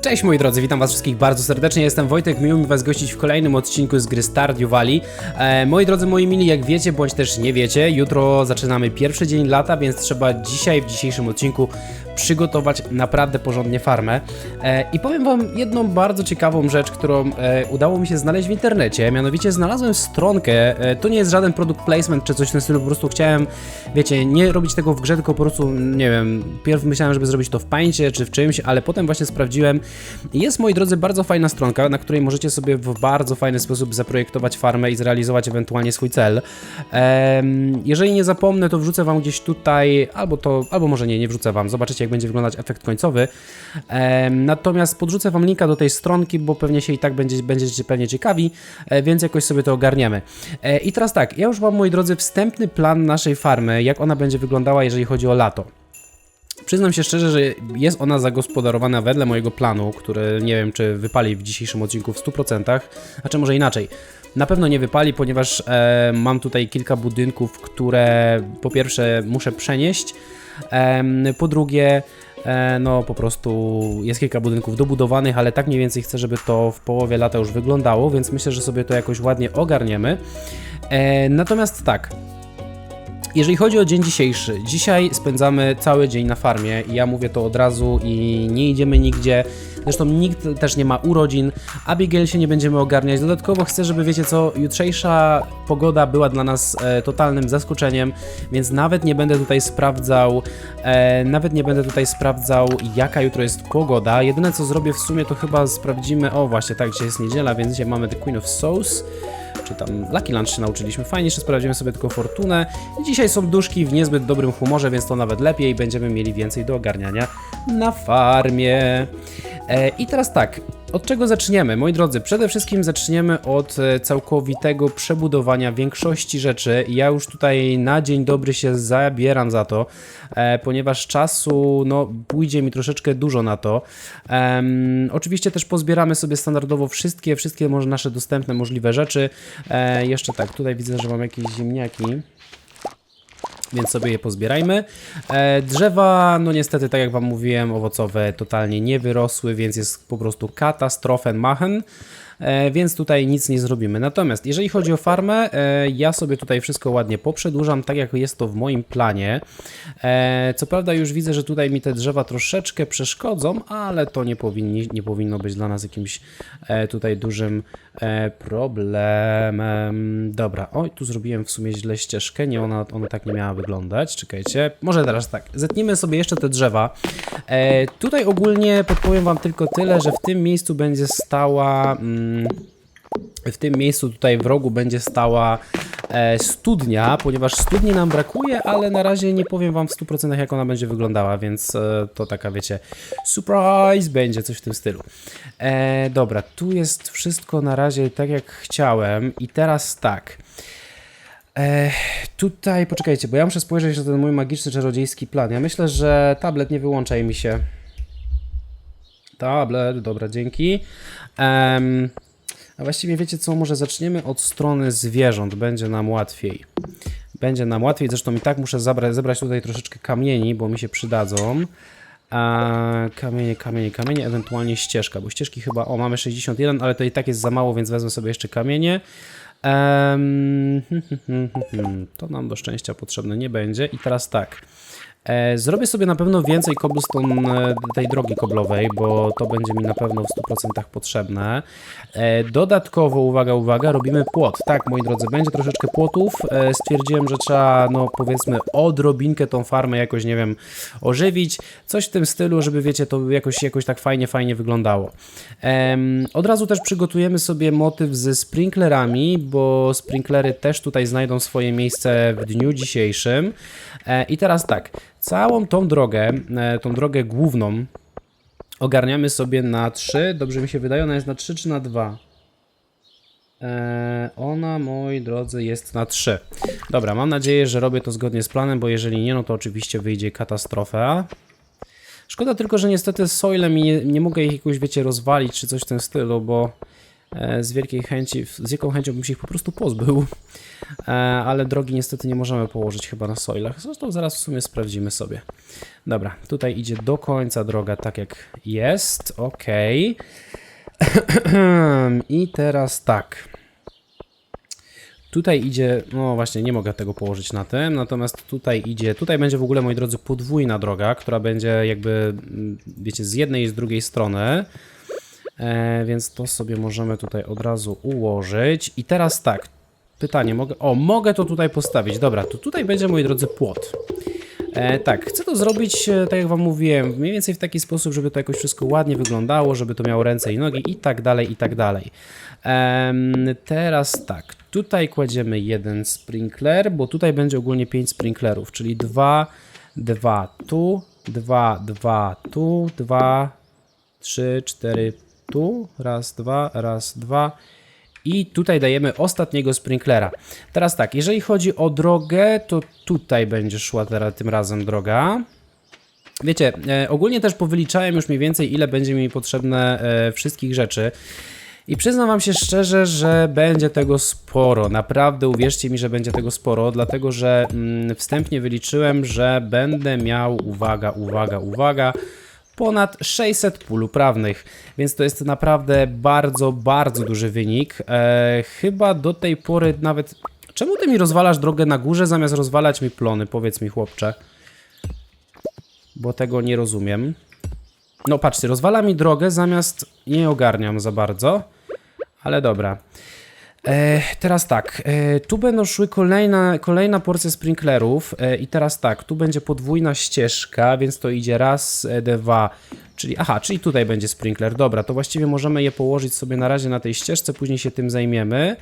Cześć moi drodzy, witam was wszystkich bardzo serdecznie, jestem Wojtek, miło mi was gościć w kolejnym odcinku z gry Stardew Valley. E, moi drodzy, moi mili, jak wiecie, bądź też nie wiecie, jutro zaczynamy pierwszy dzień lata, więc trzeba dzisiaj, w dzisiejszym odcinku przygotować naprawdę porządnie farmę. E, I powiem wam jedną bardzo ciekawą rzecz, którą e, udało mi się znaleźć w internecie, mianowicie znalazłem stronkę, e, to nie jest żaden product placement czy coś w tym stylu, po prostu chciałem, wiecie, nie robić tego w grze, tylko po prostu, nie wiem, pierw myślałem, żeby zrobić to w Paincie czy w czymś, ale potem właśnie sprawdziłem. Jest, moi drodzy, bardzo fajna stronka, na której możecie sobie w bardzo fajny sposób zaprojektować farmę i zrealizować ewentualnie swój cel. Jeżeli nie zapomnę, to wrzucę wam gdzieś tutaj, albo to, albo może nie, nie wrzucę wam, zobaczycie jak będzie wyglądać efekt końcowy. Natomiast podrzucę wam linka do tej stronki, bo pewnie się i tak będzie, będziecie pewnie ciekawi, e, więc jakoś sobie to ogarniemy. E, I teraz tak, ja już mam, moi drodzy, wstępny plan naszej farmy, jak ona będzie wyglądała, jeżeli chodzi o lato. Przyznam się szczerze, że jest ona zagospodarowana wedle mojego planu, który nie wiem, czy wypali w dzisiejszym odcinku w 100%, a czy może inaczej. Na pewno nie wypali, ponieważ e, mam tutaj kilka budynków, które po pierwsze muszę przenieść, po drugie, e, no po prostu jest kilka budynków dobudowanych, ale tak mniej więcej chcę, żeby to w połowie lata już wyglądało, więc myślę, że sobie to jakoś ładnie ogarniemy. E, natomiast tak, jeżeli chodzi o dzień dzisiejszy, dzisiaj spędzamy cały dzień na farmie i ja mówię to od razu i nie idziemy nigdzie. Zresztą nikt też nie ma urodzin. Abigail się nie będziemy ogarniać. Dodatkowo chcę, żeby wiecie co, jutrzejsza pogoda była dla nas e, totalnym zaskoczeniem, więc nawet nie będę tutaj sprawdzał, e, nawet nie będę tutaj sprawdzał, jaka jutro jest pogoda. Jedyne co zrobię w sumie to chyba sprawdzimy, o właśnie, tak, dzisiaj jest niedziela, więc dzisiaj mamy The Queen of Souls czy tam Lucky Lunch się nauczyliśmy. Fajnie, jeszcze sprawdzimy sobie tylko fortunę. Dzisiaj są duszki w niezbyt dobrym humorze, więc to nawet lepiej. Będziemy mieli więcej do ogarniania na farmie. E, I teraz tak, od czego zaczniemy? Moi drodzy, przede wszystkim zaczniemy od e, całkowitego przebudowania większości rzeczy. Ja już tutaj na dzień dobry się zabieram za to, e, ponieważ czasu no, pójdzie mi troszeczkę dużo na to. Oczywiście też pozbieramy sobie standardowo wszystkie, wszystkie może nasze dostępne możliwe rzeczy. E, jeszcze tak, tutaj widzę, że mam jakieś ziemniaki więc sobie je pozbierajmy. E, drzewa, no niestety, tak jak Wam mówiłem, owocowe totalnie nie wyrosły, więc jest po prostu katastrofen machen. E, więc tutaj nic nie zrobimy. Natomiast jeżeli chodzi o farmę, e, ja sobie tutaj wszystko ładnie poprzedłużam, tak jak jest to w moim planie. E, co prawda już widzę, że tutaj mi te drzewa troszeczkę przeszkodzą, ale to nie, powinni, nie powinno być dla nas jakimś tutaj dużym problemem. Dobra, oj, tu zrobiłem w sumie źle ścieżkę, nie ona, ona tak nie miała wyglądać. Czekajcie, może teraz tak, zetnijmy sobie jeszcze te drzewa. Tutaj ogólnie podpowiem Wam tylko tyle, że w tym miejscu będzie stała... Mm, w tym miejscu tutaj w rogu będzie stała e, studnia, ponieważ studni nam brakuje, ale na razie nie powiem wam w 100% jak ona będzie wyglądała, więc e, to taka wiecie, surprise będzie coś w tym stylu. E, dobra, tu jest wszystko na razie tak jak chciałem i teraz tak. E, tutaj, poczekajcie, bo ja muszę spojrzeć na ten mój magiczny, czarodziejski plan. Ja myślę, że tablet nie wyłączaj mi się. Tablet, dobra, dzięki. Em, a właściwie wiecie co, może zaczniemy od strony zwierząt, będzie nam łatwiej. Będzie nam łatwiej, zresztą i tak muszę zabrać, zebrać tutaj troszeczkę kamieni, bo mi się przydadzą. A, kamienie, kamienie, kamienie, ewentualnie ścieżka, bo ścieżki chyba, o mamy 61, ale to i tak jest za mało, więc wezmę sobie jeszcze kamienie. Em, to nam do szczęścia potrzebne nie będzie. I teraz tak. E, zrobię sobie na pewno więcej cobblestone tej drogi koblowej, bo to będzie mi na pewno w 100% potrzebne. E, dodatkowo, uwaga, uwaga, robimy płot. Tak, moi drodzy, będzie troszeczkę płotów. E, stwierdziłem, że trzeba, no powiedzmy, odrobinkę tą farmę jakoś, nie wiem, ożywić. Coś w tym stylu, żeby, wiecie, to jakoś, jakoś tak fajnie, fajnie wyglądało. Od razu też przygotujemy sobie motyw ze sprinklerami, bo sprinklery też tutaj znajdą swoje miejsce w dniu dzisiejszym. I teraz tak, całą tą drogę, e, tą drogę główną ogarniamy sobie na 3. Dobrze mi się wydaje, ona jest na 3 czy na 2? E, ona, moi drodzy, jest na 3. Dobra, mam nadzieję, że robię to zgodnie z planem, bo jeżeli nie, no to oczywiście wyjdzie katastrofa. Szkoda tylko, że niestety soilem nie, nie mogę ich jakoś, wiecie, rozwalić czy coś w tym stylu, bo z wielkiej chęci, z jaką chęcią bym się ich po prostu pozbył. E, ale drogi niestety nie możemy położyć chyba na soilach. Zresztą zaraz w sumie sprawdzimy sobie. Dobra, tutaj idzie do końca droga tak jak jest. Ok. I teraz tak. Tutaj idzie, no właśnie, nie mogę tego położyć na tym, natomiast tutaj idzie, tutaj będzie w ogóle, moi drodzy, podwójna droga, która będzie jakby, mm, wiecie, z jednej i z drugiej strony. E, więc to sobie możemy tutaj od razu ułożyć. I teraz tak, pytanie, mogę, o, mogę to tutaj postawić, dobra, to tutaj będzie, moi drodzy, płot. E, tak, chcę to zrobić, e, tak jak wam mówiłem, mniej więcej w taki sposób, żeby to jakoś wszystko ładnie wyglądało, żeby to miało ręce i nogi i tak dalej, i tak dalej. Em, teraz tak, tutaj kładziemy jeden sprinkler, bo tutaj będzie ogólnie 5 sprinklerów, czyli 2, 2 tu, 2, 2 tu, 2, 3, 4 tu, raz, dwa, raz, dwa. I tutaj dajemy ostatniego sprinklera. Teraz tak, jeżeli chodzi o drogę, to tutaj będzie szła teraz tym razem droga. Wiecie, e, ogólnie też powyliczałem już mniej więcej, ile będzie mi potrzebne e, wszystkich rzeczy. I przyznam wam się szczerze, że będzie tego sporo. Naprawdę uwierzcie mi, że będzie tego sporo, dlatego że mm, wstępnie wyliczyłem, że będę miał, uwaga, uwaga, uwaga, ponad 600 pól uprawnych, więc to jest naprawdę bardzo, bardzo duży wynik. E, chyba do tej pory nawet... Czemu ty mi rozwalasz drogę na górze zamiast rozwalać mi plony? Powiedz mi chłopcze. Bo tego nie rozumiem. No patrzcie, rozwala mi drogę zamiast... Nie ogarniam za bardzo. Ale dobra. E, teraz tak, e, tu będą szły kolejna, kolejna porcja sprinklerów e, i teraz tak, tu będzie podwójna ścieżka, więc to idzie raz, e, dwa, czyli aha, czyli tutaj będzie sprinkler. Dobra, to właściwie możemy je położyć sobie na razie na tej ścieżce, później się tym zajmiemy.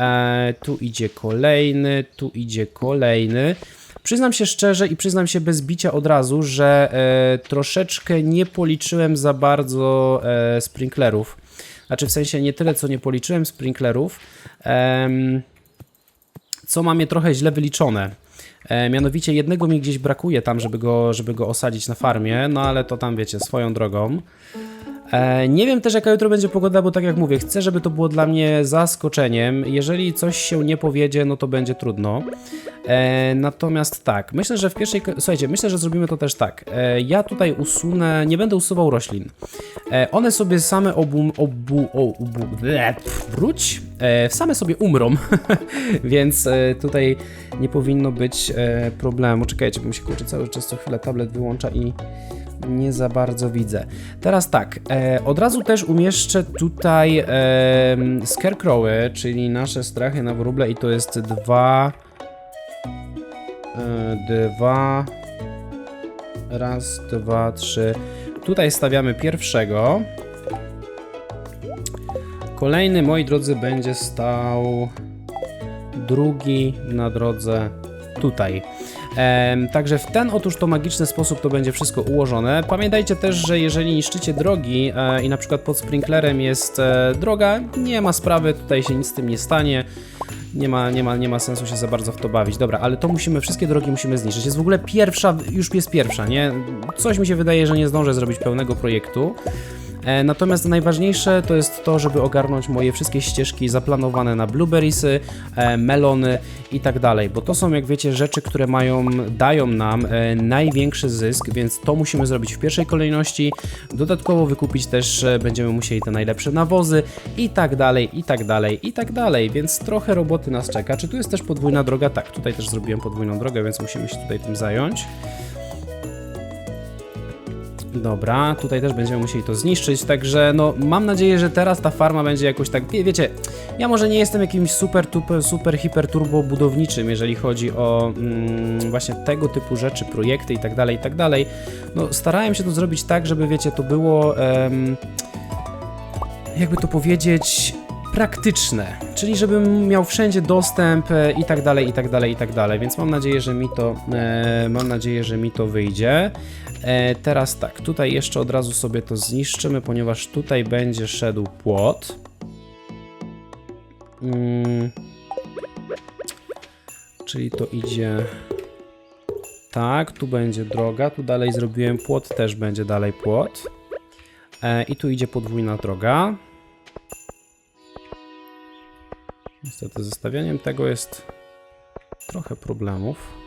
E, tu idzie kolejny, tu idzie kolejny. Przyznam się szczerze i przyznam się bez bicia od razu, że e, troszeczkę nie policzyłem za bardzo e, sprinklerów. Znaczy w sensie nie tyle, co nie policzyłem sprinklerów, co mam je trochę źle wyliczone. E, mianowicie jednego mi gdzieś brakuje tam, żeby go, żeby go osadzić na farmie, no ale to tam wiecie, swoją drogą. E, nie wiem też jaka jutro będzie pogoda, bo tak jak mówię, chcę, żeby to było dla mnie zaskoczeniem. Jeżeli coś się nie powiedzie, no to będzie trudno. E, natomiast tak, myślę, że w pierwszej. Słuchajcie, myślę, że zrobimy to też tak. E, ja tutaj usunę, nie będę usuwał roślin. One sobie same obu. obu, o, ubu, ble, pf, wróć. Same sobie umrą, więc tutaj nie powinno być problemu. Czekajcie, bo mi się kurczę cały czas co chwilę tablet wyłącza i nie za bardzo widzę. Teraz tak, e, od razu też umieszczę tutaj e, scarecrowy, czyli nasze strachy na wróble i to jest dwa, e, dwa, raz, dwa, trzy. Tutaj stawiamy pierwszego. Kolejny, moi drodzy, będzie stał drugi na drodze tutaj. Em, także w ten otóż to magiczny sposób to będzie wszystko ułożone. Pamiętajcie też, że jeżeli niszczycie drogi e, i na przykład pod sprinklerem jest e, droga, nie ma sprawy, tutaj się nic z tym nie stanie. Nie ma, nie, ma, nie ma sensu się za bardzo w to bawić. Dobra, ale to musimy, wszystkie drogi musimy zniszczyć. Jest w ogóle pierwsza, już jest pierwsza, nie? Coś mi się wydaje, że nie zdążę zrobić pełnego projektu. E, Natomiast najważniejsze to jest to, żeby ogarnąć moje wszystkie ścieżki zaplanowane na blueberriesy, e, melony i tak dalej, bo to są, jak wiecie, rzeczy, które mają, dają nam e, największy zysk, więc to musimy zrobić w pierwszej kolejności. Dodatkowo wykupić też będziemy musieli te najlepsze nawozy i tak dalej, i tak dalej, i tak dalej, więc trochę roboty nas czeka. Czy tu jest też podwójna droga? Tak, tutaj też zrobiłem podwójną drogę, więc musimy się tutaj tym zająć. Dobra, tutaj też będziemy musieli to zniszczyć, także no mam nadzieję, że teraz ta farma będzie jakoś tak, wie, wiecie, ja może nie jestem jakimś super, tuper, super, hiper turbo budowniczym, jeżeli chodzi o mm, właśnie tego typu rzeczy, projekty i tak dalej, i tak dalej. No starałem się to zrobić tak, żeby wiecie, to było, em, jakby to powiedzieć, praktyczne, czyli żebym miał wszędzie dostęp e, i tak dalej, i tak dalej, i tak dalej, więc mam nadzieję, że mi to, e, mam nadzieję, że mi to wyjdzie. E, teraz tak, tutaj jeszcze od razu sobie to zniszczymy, ponieważ tutaj będzie szedł płot. Mm. Czyli to idzie tak, tu będzie droga, tu dalej zrobiłem płot, też będzie dalej płot. E, I tu idzie podwójna droga. Niestety, ze stawianiem tego jest trochę problemów.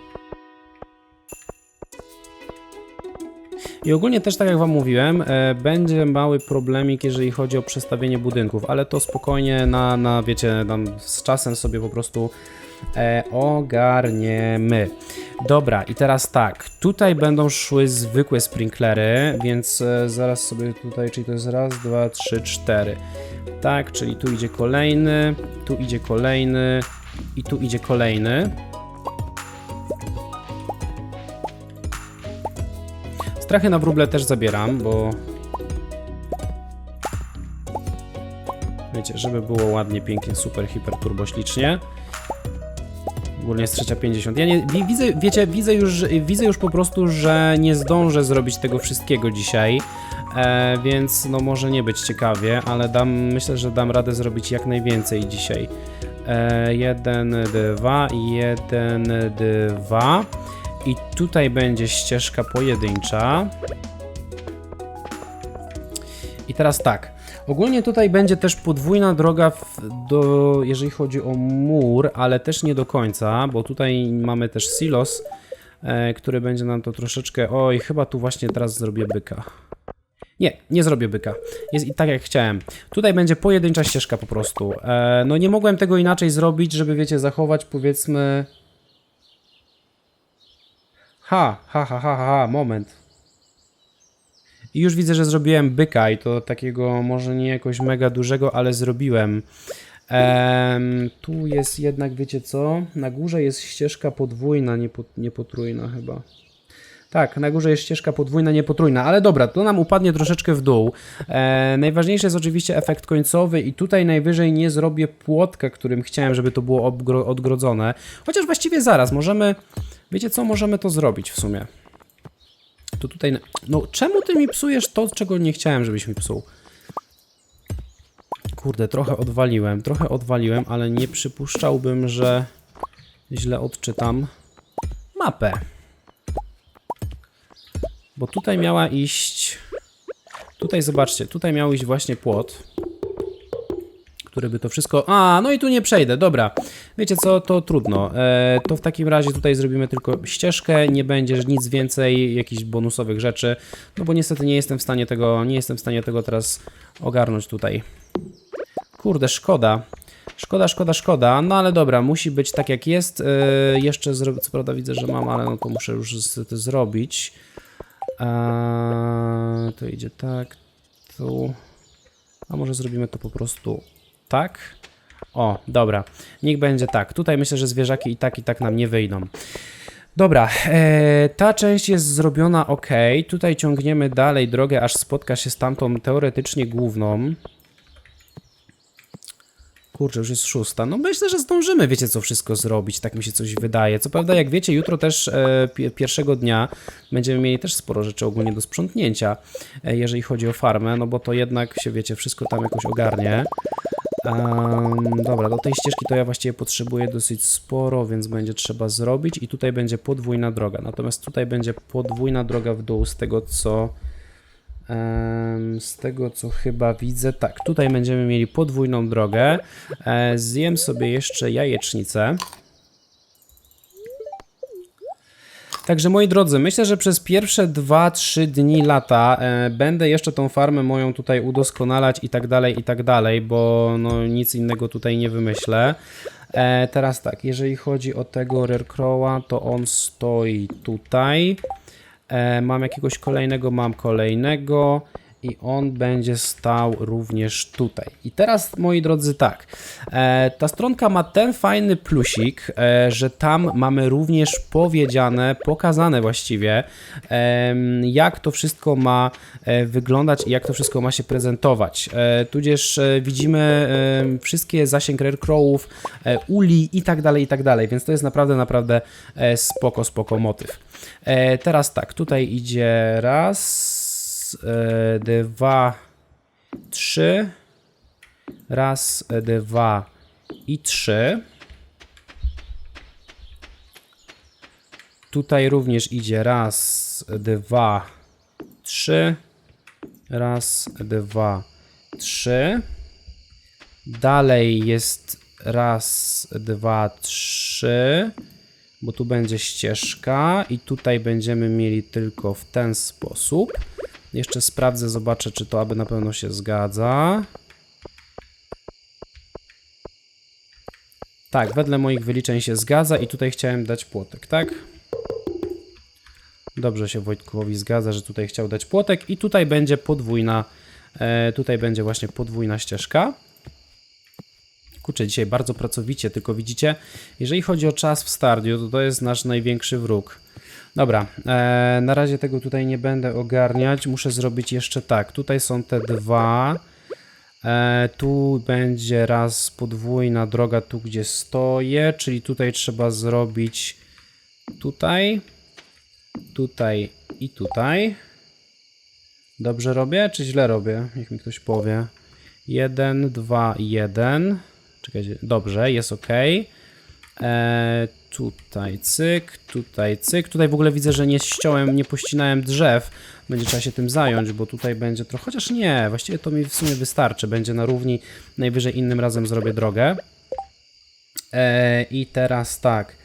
I ogólnie też, tak jak Wam mówiłem, e, będzie mały problemik, jeżeli chodzi o przestawienie budynków, ale to spokojnie na, na wiecie, tam z czasem sobie po prostu e, ogarniemy. Dobra, i teraz tak, tutaj będą szły zwykłe sprinklery, więc e, zaraz sobie tutaj, czyli to jest raz, dwa, trzy, cztery. Tak, czyli tu idzie kolejny, tu idzie kolejny i tu idzie kolejny. Strachy na wróble też zabieram, bo... Wiecie, żeby było ładnie, pięknie, super, hiper, turbo, ślicznie. Ogólnie jest trzecia 50. Ja nie, wi- widzę, wiecie, widzę już, widzę już po prostu, że nie zdążę zrobić tego wszystkiego dzisiaj, e, więc no może nie być ciekawie, ale dam, myślę, że dam radę zrobić jak najwięcej dzisiaj. E, jeden, dwa, jeden, dwa. I tutaj będzie ścieżka pojedyncza. I teraz tak. Ogólnie tutaj będzie też podwójna droga, w, do, jeżeli chodzi o mur, ale też nie do końca, bo tutaj mamy też silos, e, który będzie nam to troszeczkę. Oj, chyba tu właśnie teraz zrobię byka. Nie, nie zrobię byka. Jest i tak jak chciałem. Tutaj będzie pojedyncza ścieżka po prostu. E, no nie mogłem tego inaczej zrobić, żeby wiecie, zachować powiedzmy. Ha, ha, ha, ha, ha, moment. I już widzę, że zrobiłem byka i to takiego może nie jakoś mega dużego, ale zrobiłem. Em, tu jest jednak, wiecie co? Na górze jest ścieżka podwójna, nie, po, nie potrójna chyba. Tak, na górze jest ścieżka podwójna, nie potrójna, ale dobra, to nam upadnie troszeczkę w dół. E, najważniejszy jest oczywiście efekt końcowy i tutaj najwyżej nie zrobię płotka, którym chciałem, żeby to było odgrodzone. Chociaż właściwie zaraz, możemy, wiecie co, możemy to zrobić w sumie. To tutaj, no czemu ty mi psujesz to, czego nie chciałem, żebyś mi psuł? Kurde, trochę odwaliłem, trochę odwaliłem, ale nie przypuszczałbym, że źle odczytam mapę. Bo tutaj miała iść. Tutaj zobaczcie, tutaj miał iść właśnie płot. Który by to wszystko. A, no i tu nie przejdę, dobra. Wiecie co, to trudno. E, to w takim razie tutaj zrobimy tylko ścieżkę, nie będzie nic więcej, jakichś bonusowych rzeczy. No bo niestety nie jestem w stanie tego, nie jestem w stanie tego teraz ogarnąć tutaj. Kurde, szkoda. Szkoda, szkoda, szkoda. No ale dobra, musi być tak jak jest. E, jeszcze, co prawda widzę, że mam, ale no to muszę już niestety zrobić. Eee, to idzie tak, tu. A może zrobimy to po prostu tak? O, dobra. Niech będzie tak. Tutaj myślę, że zwierzaki i tak, i tak nam nie wyjdą. Dobra, e, ta część jest zrobiona ok. Tutaj ciągniemy dalej drogę, aż spotka się z tamtą teoretycznie główną. Kurczę, już jest szósta. No myślę, że zdążymy, wiecie co, wszystko zrobić, tak mi się coś wydaje. Co prawda, jak wiecie, jutro też e, pi- pierwszego dnia będziemy mieli też sporo rzeczy ogólnie do sprzątnięcia, e, jeżeli chodzi o farmę, no bo to jednak się, wiecie, wszystko tam jakoś ogarnie. Em, dobra, do tej ścieżki to ja właściwie potrzebuję dosyć sporo, więc będzie trzeba zrobić i tutaj będzie podwójna droga. Natomiast tutaj będzie podwójna droga w dół z tego co z tego co chyba widzę. Tak, tutaj będziemy mieli podwójną drogę. E, zjem sobie jeszcze jajecznicę. Także moi drodzy, myślę, że przez pierwsze 2-3 dni lata e, będę jeszcze tą farmę moją tutaj udoskonalać i tak dalej, i tak dalej, bo no nic innego tutaj nie wymyślę. E, teraz tak, jeżeli chodzi o tego Rarecrowa, to on stoi tutaj. E, mam jakiegoś kolejnego, mam kolejnego i on będzie stał również tutaj. I teraz, moi drodzy, tak. E, ta stronka ma ten fajny plusik, e, że tam mamy również powiedziane, pokazane właściwie, jak to wszystko ma e, wyglądać i jak to wszystko ma się prezentować. Tudzież widzimy wszystkie zasięg Rarecrowów, e, uli i tak dalej, i tak dalej, więc to jest naprawdę, naprawdę spoko, spoko motyw. Teraz tak, tutaj idzie raz, e, dwa, trzy, raz, e, dwa i trzy. Tutaj również idzie raz, dwa, trzy, raz, dwa, trzy. Dalej jest raz, dwa, trzy, bo tu będzie ścieżka i tutaj będziemy mieli tylko w ten sposób. Jeszcze sprawdzę, zobaczę, czy to aby na pewno się zgadza. Tak, wedle moich wyliczeń się zgadza i tutaj chciałem dać płotek, tak? Dobrze się Wojtkowi zgadza, że tutaj chciał dać płotek i tutaj będzie podwójna, e, tutaj będzie właśnie podwójna ścieżka. Kurczę, dzisiaj bardzo pracowicie, tylko widzicie, jeżeli chodzi o czas w Stardew, to to jest nasz największy wróg. Dobra, e, na razie tego tutaj nie będę ogarniać, muszę zrobić jeszcze tak, tutaj są te dwa, e, tu będzie raz podwójna droga, tu gdzie stoję, czyli tutaj trzeba zrobić tutaj, tutaj i tutaj. Dobrze robię, czy źle robię? Niech mi ktoś powie. 1, 2, 1. Czekajcie, dobrze, jest ok. E, tutaj cyk, tutaj cyk. Tutaj w ogóle widzę, że nie ściąłem, nie pościnałem drzew. Będzie trzeba się tym zająć, bo tutaj będzie trochę. Chociaż nie, właściwie to mi w sumie wystarczy. Będzie na równi. Najwyżej innym razem zrobię drogę. E, I teraz tak.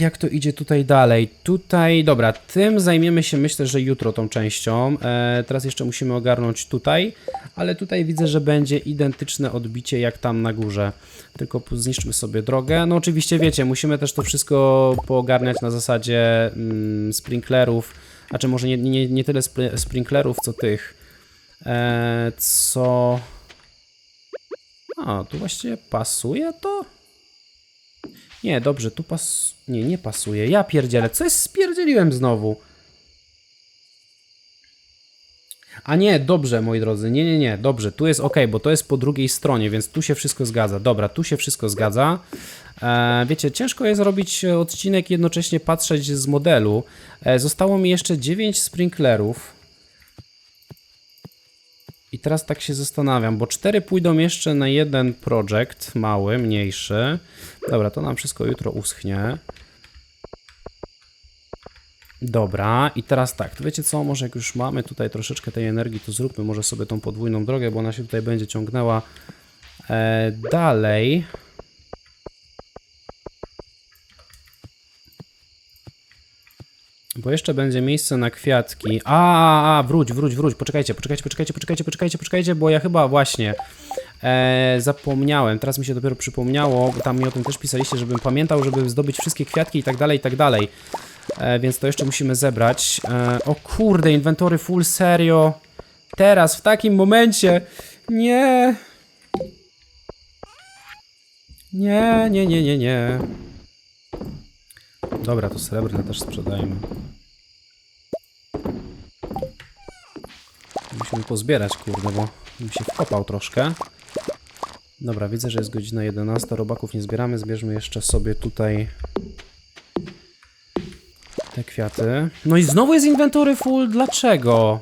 Jak to idzie tutaj dalej? Tutaj, dobra, tym zajmiemy się myślę, że jutro tą częścią. E, teraz jeszcze musimy ogarnąć tutaj, ale tutaj widzę, że będzie identyczne odbicie jak tam na górze. Tylko zniszczmy sobie drogę. No oczywiście wiecie, musimy też to wszystko poogarniać na zasadzie mm, sprinklerów. Znaczy może nie, nie, nie tyle spry- sprinklerów, co tych. E, co... A, tu właściwie pasuje to? Nie, dobrze, tu pas... Nie, nie pasuje. Ja pierdzielę. Coś spierdzieliłem znowu. A nie, dobrze, moi drodzy. Nie, nie, nie. Dobrze, tu jest ok, bo to jest po drugiej stronie, więc tu się wszystko zgadza. Dobra, tu się wszystko zgadza. E, wiecie, ciężko jest robić odcinek jednocześnie patrzeć z modelu. E, zostało mi jeszcze 9 sprinklerów. I teraz tak się zastanawiam, bo cztery pójdą jeszcze na jeden projekt mały, mniejszy. Dobra, to nam wszystko jutro uschnie. Dobra, i teraz tak, to wiecie co, może jak już mamy tutaj troszeczkę tej energii, to zróbmy może sobie tą podwójną drogę, bo ona się tutaj będzie ciągnęła e, dalej. Bo jeszcze będzie miejsce na kwiatki. A, a, a, wróć, wróć, wróć. Poczekajcie, poczekajcie, poczekajcie, poczekajcie, poczekajcie, poczekajcie, bo ja chyba właśnie e, zapomniałem. Teraz mi się dopiero przypomniało, bo tam mi o tym też pisaliście, żebym pamiętał, żeby zdobyć wszystkie kwiatki i tak dalej, i tak dalej. E, więc to jeszcze musimy zebrać. E, o kurde, inwentory full, serio. Teraz, w takim momencie. Nie. Nie, nie, nie, nie, nie. Dobra, to srebrne też sprzedajmy. Musimy pozbierać, kurde, bo mi się wkopał troszkę. Dobra, widzę, że jest godzina 11. Robaków nie zbieramy. Zbierzmy jeszcze sobie tutaj te kwiaty. No i znowu jest inwentory full. Dlaczego?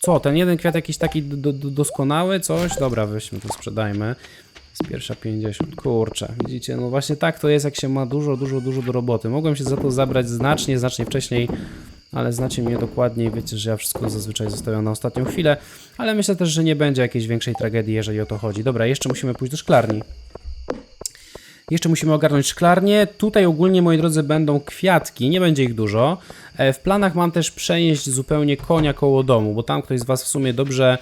Co, ten jeden kwiat jakiś taki do, do, doskonały? Coś? Dobra, weźmy to, sprzedajmy. Z pierwsza 50. Kurczę, widzicie, no właśnie tak to jest, jak się ma dużo, dużo, dużo do roboty. Mogłem się za to zabrać znacznie, znacznie wcześniej, ale znacie mnie dokładnie i wiecie, że ja wszystko zazwyczaj zostawiam na ostatnią chwilę, ale myślę też, że nie będzie jakiejś większej tragedii, jeżeli o to chodzi. Dobra, jeszcze musimy pójść do szklarni. Jeszcze musimy ogarnąć szklarnię. Tutaj ogólnie, moi drodzy, będą kwiatki, nie będzie ich dużo. E, W planach mam też przenieść zupełnie konia koło domu, bo tam ktoś z Was w sumie dobrze,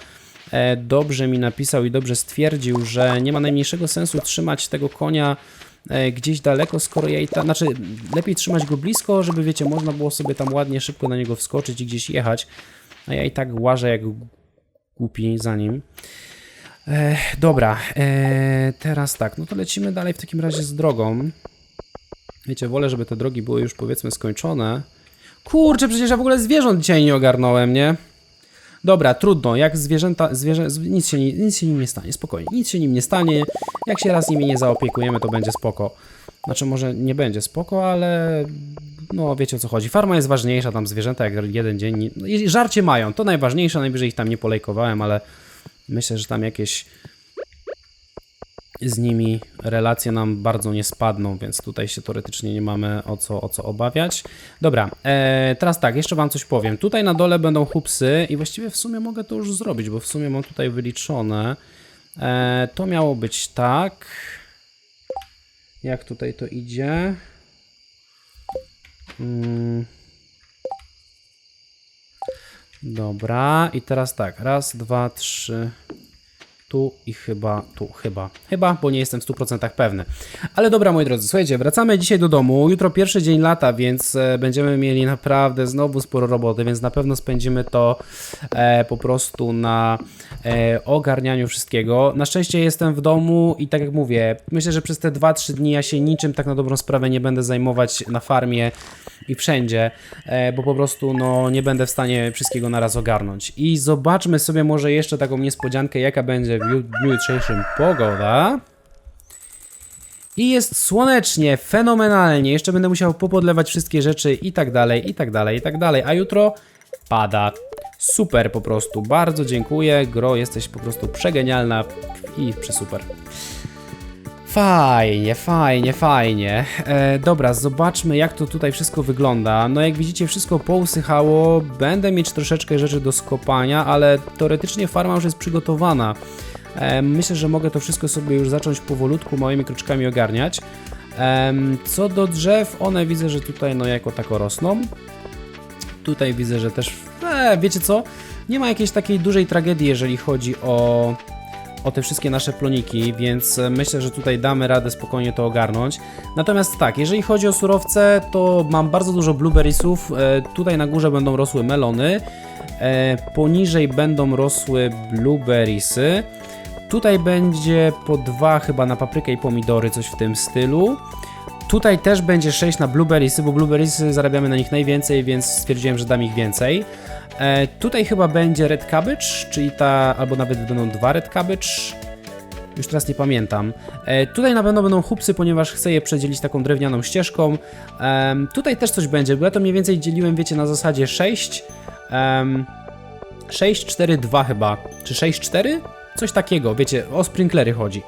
dobrze mi napisał i dobrze stwierdził, że nie ma najmniejszego sensu trzymać tego konia e, gdzieś daleko, skoro ja i tak, znaczy lepiej trzymać go blisko, żeby wiecie, można było sobie tam ładnie, szybko na niego wskoczyć i gdzieś jechać, a ja i tak łażę jak głupi za nim. E, dobra, e, teraz tak, no to lecimy dalej w takim razie z drogą. Wiecie, wolę, żeby te drogi były już powiedzmy skończone. Kurczę, przecież ja w ogóle zwierząt dzisiaj nie ogarnąłem, nie? Dobra, trudno, jak zwierzęta, zwierzę, nic, się, nic się nim nie stanie, spokojnie, nic się nim nie stanie. Jak się raz nimi nie zaopiekujemy, to będzie spoko. Znaczy, może nie będzie spoko, ale no wiecie o co chodzi. Farma jest ważniejsza, tam zwierzęta jak jeden dzień. No, żarcie mają, to najważniejsze, najwyżej ich tam nie polejkowałem, ale myślę, że tam jakieś z nimi relacje nam bardzo nie spadną, więc tutaj się teoretycznie nie mamy o co, o co obawiać. Dobra, e, teraz tak, jeszcze Wam coś powiem. Tutaj na dole będą hupsy i właściwie w sumie mogę to już zrobić, bo w sumie mam tutaj wyliczone. E, to miało być tak. Jak tutaj to idzie? Mm. Dobra, i teraz tak. Raz, dwa, trzy. Tu i chyba, tu, chyba. Chyba, bo nie jestem w 100% pewny. Ale dobra, moi drodzy, słuchajcie, wracamy dzisiaj do domu. Jutro pierwszy dzień lata, więc e, będziemy mieli naprawdę znowu sporo roboty, więc na pewno spędzimy to e, po prostu na e, ogarnianiu wszystkiego. Na szczęście jestem w domu i tak jak mówię, myślę, że przez te 2-3 dni ja się niczym tak na dobrą sprawę nie będę zajmować na farmie i wszędzie, e, bo po prostu no, nie będę w stanie wszystkiego naraz ogarnąć. I zobaczmy sobie może jeszcze taką niespodziankę, jaka będzie w dniu jutrzejszym pogoda. I jest słonecznie, fenomenalnie. Jeszcze będę musiał popodlewać wszystkie rzeczy i tak dalej, i tak dalej, i tak dalej. A jutro pada. Super po prostu. Bardzo dziękuję. Gro, jesteś po prostu przegenialna i przesuper. Fajnie, fajnie, fajnie. E, dobra, zobaczmy jak to tutaj wszystko wygląda. No jak widzicie wszystko pousychało, będę mieć troszeczkę rzeczy do skopania, ale teoretycznie farma już jest przygotowana. E, myślę, że mogę to wszystko sobie już zacząć powolutku, małymi kroczkami ogarniać. Em, co do drzew, one widzę, że tutaj no jako tako rosną. Tutaj widzę, że też, e, wiecie co, nie ma jakiejś takiej dużej tragedii, jeżeli chodzi o o te wszystkie nasze ploniki, więc e, myślę, że tutaj damy radę spokojnie to ogarnąć. Natomiast tak, jeżeli chodzi o surowce, to mam bardzo dużo blueberriesów. E, Tutaj na górze będą rosły melony, e, poniżej będą rosły blueberriesy. Tutaj będzie po dwa chyba na paprykę i pomidory, coś w tym stylu. Tutaj też będzie 6 na blueberriesy, bo blueberriesy zarabiamy na nich najwięcej, więc stwierdziłem, że dam ich więcej. E, tutaj chyba będzie red cabbage, czyli ta, albo nawet będą dwa red cabbage. Już teraz nie pamiętam. E, tutaj na pewno będą hupsy, ponieważ chcę je przedzielić taką drewnianą ścieżką. Em, tutaj też coś będzie, bo ja to mniej więcej dzieliłem, wiecie, na zasadzie 6. Um, 6, 4, 2 chyba. Czy 6, 4? Coś takiego, wiecie, o sprinklery chodzi.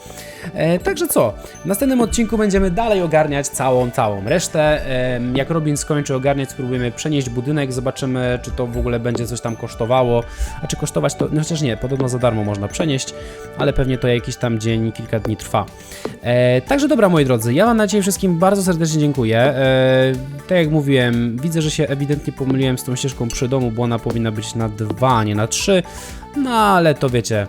E, także co, w następnym odcinku będziemy dalej ogarniać całą, całą resztę. Em, jak Robin skończy ogarniać, spróbujemy przenieść budynek, zobaczymy, czy to w ogóle będzie coś tam kosztowało. A czy kosztować to, no chociaż nie, podobno za darmo można przenieść, ale pewnie to jakiś tam dzień, kilka dni trwa. E, także dobra, moi drodzy, ja Wam na dzisiaj wszystkim bardzo serdecznie dziękuję. E, tak jak mówiłem, widzę, że się ewidentnie pomyliłem z tą ścieżką przy domu, bo ona powinna być na dwa, a nie na trzy. No ale to wiecie,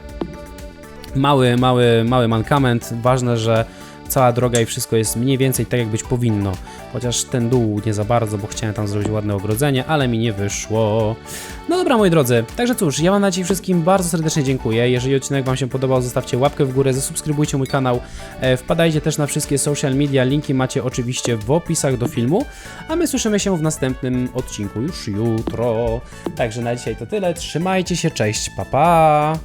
mały, mały, mały mankament. Ważne, że cała droga i wszystko jest mniej więcej tak, jak być powinno. Chociaż ten dół nie za bardzo, bo chciałem tam zrobić ładne ogrodzenie, ale mi nie wyszło. No dobra, moi drodzy, także cóż, ja Wam na dzisiaj wszystkim bardzo serdecznie dziękuję. Jeżeli odcinek Wam się podobał, zostawcie łapkę w górę, zasubskrybujcie mój kanał, e, wpadajcie też na wszystkie social media, linki macie oczywiście w opisach do filmu, a my słyszymy się w następnym odcinku już jutro. Także na dzisiaj to tyle, trzymajcie się, cześć, pa pa!